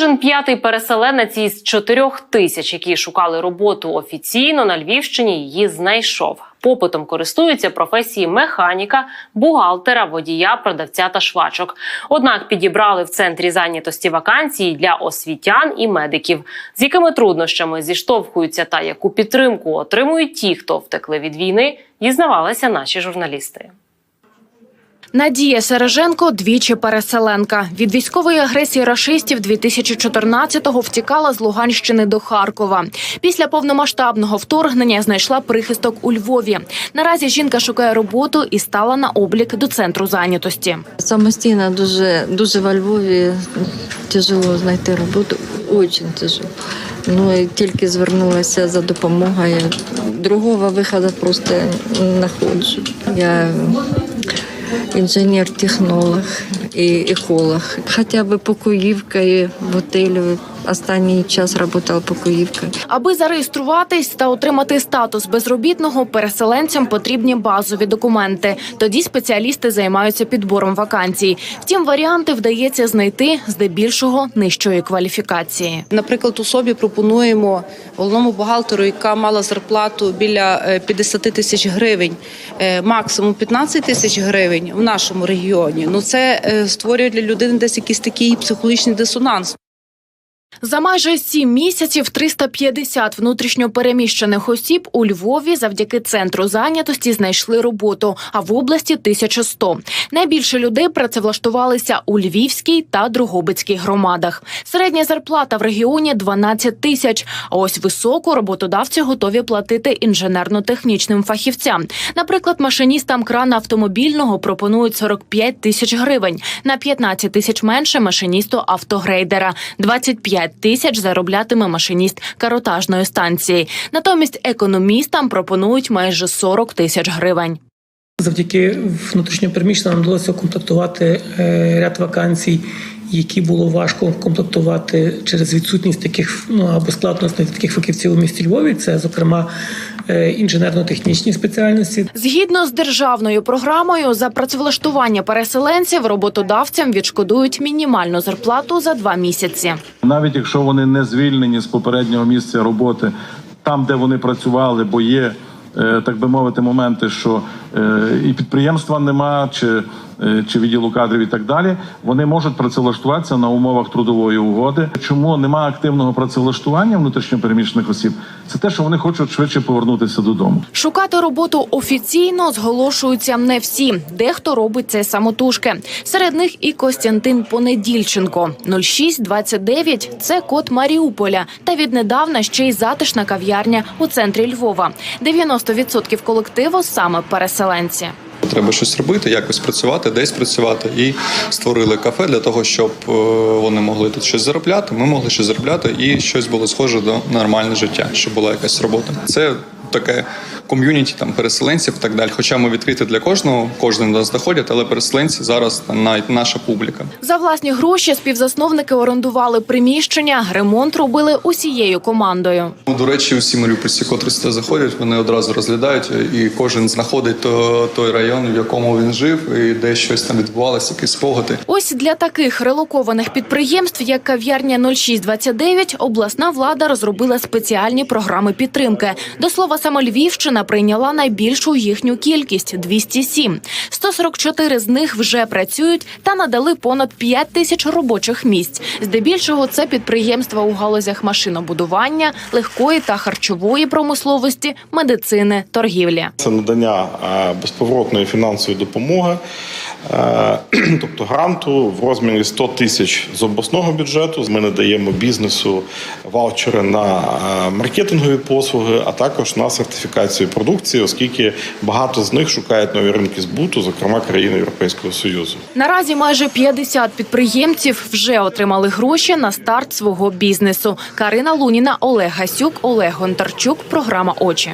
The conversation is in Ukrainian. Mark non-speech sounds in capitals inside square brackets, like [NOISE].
Кожен п'ятий переселенець із чотирьох тисяч, які шукали роботу офіційно на Львівщині, її знайшов. Попитом користуються професії механіка, бухгалтера, водія, продавця та швачок. Однак підібрали в центрі зайнятості вакансії для освітян і медиків, з якими труднощами зіштовхуються та яку підтримку отримують ті, хто втекли від війни, дізнавалися наші журналісти. Надія Сереженко двічі переселенка. Від військової агресії рашистів 2014-го втікала з Луганщини до Харкова. Після повномасштабного вторгнення знайшла прихисток у Львові. Наразі жінка шукає роботу і стала на облік до центру зайнятості. Самостійно дуже, дуже во Львові тяжело знайти роботу, дуже тяжело. Ну і тільки звернулася за допомогою. Другого виходу просто не знаходжу. Я інженер-технолог і еколог. Хоча б покоївкою в готелі. Останній час працювала покоївкою. Аби зареєструватись та отримати статус безробітного, переселенцям потрібні базові документи. Тоді спеціалісти займаються підбором вакансій. Втім, варіанти вдається знайти здебільшого нижчої кваліфікації. Наприклад, особі пропонуємо головному бухгалтеру, яка мала зарплату біля е, 50 тисяч гривень, е, максимум 15 тисяч гривень в нашому регіоні. Ну це е, створює для людини десь якийсь такий психологічний дисонанс. За майже сім місяців 350 внутрішньо переміщених осіб у Львові завдяки центру зайнятості знайшли роботу, а в області 1100. Найбільше людей працевлаштувалися у Львівській та Другобицькій громадах. Середня зарплата в регіоні 12 тисяч. А ось високу роботодавці готові платити інженерно-технічним фахівцям. Наприклад, машиністам крана автомобільного пропонують 45 тисяч гривень, на 15 тисяч менше машиністу автогрейдера, 25 тисяч зароблятиме машиніст каротажної станції. Натомість економістам пропонують майже 40 тисяч гривень. Завдяки внутрішньопереміщеним нам вдалося комплектувати е, ряд вакансій, які було важко комплектувати через відсутність таких ну або складностей таких фахівців у місті Львові. Це, зокрема, е, інженерно-технічні спеціальності. Згідно з державною програмою, за працевлаштування переселенців роботодавцям відшкодують мінімальну зарплату за два місяці. навіть якщо вони не звільнені з попереднього місця роботи, там, де вони працювали, бо є. е, Так би мовити, моменти, що е, і підприємства нема, чи, чи відділу кадрів і так далі, вони можуть працевлаштуватися на умовах трудової угоди. Чому нема активного працевлаштування внутрішньопереміщених осіб? Це те, що вони хочуть швидше повернутися додому. Шукати роботу офіційно зголошуються не всі. Дехто робить це самотужки. Серед них і Костянтин Понедільченко. 0629 – це код Маріуполя. Та віднедавна ще й затишна кав'ярня у центрі Львова. 90% колективу саме переселенці. Треба щось робити, якось працювати, десь працювати. І створили кафе для того, щоб е, вони могли тут щось заробляти. Ми могли щось заробляти, і щось було схоже до нормального життя, щоб була якась робота. Це таке ком'юніті там переселенців і так далі. Хоча ми відкриті для кожного, кожен до нас доходять, але переселенці зараз там навіть наша публіка. За власні гроші співзасновники орендували приміщення, ремонт робили усією командою. Ну, До речі, усі маріупольці, котрі сюди заходять, вони одразу розглядають, і кожен знаходить то, той район, в якому він жив, і де щось там відбувалося, якісь спогади. Ось для таких релокованих підприємств, як кав'ярня 0629, обласна влада розробила спеціальні програми підтримки. До слова, саме Львівщина прийняла найбільшу їхню кількість 207. 144 з них вже працюють та надали понад 5 тисяч робочих місць. Здебільшого це підприємства у галузях машинобудування, легкої та харчової промисловості, медицини, торгівлі. Це надання е, безповоротної фінансової допомоги, [CLEARS THROAT] тобто гранту в розмірі 100 тисяч з обласного бюджету. Ми надаємо бізнесу ваучери на е, маркетингові послуги, а також на сертифікацію продукції, оскільки багато з них шукають нові ринки збуту, зокрема країни Європейського Союзу. Наразі майже 50 підприємців вже отримали гроші на старт свого бізнесу. Карина Луніна, Олег Гасюк, Олег Гонтарчук. Програма Очі.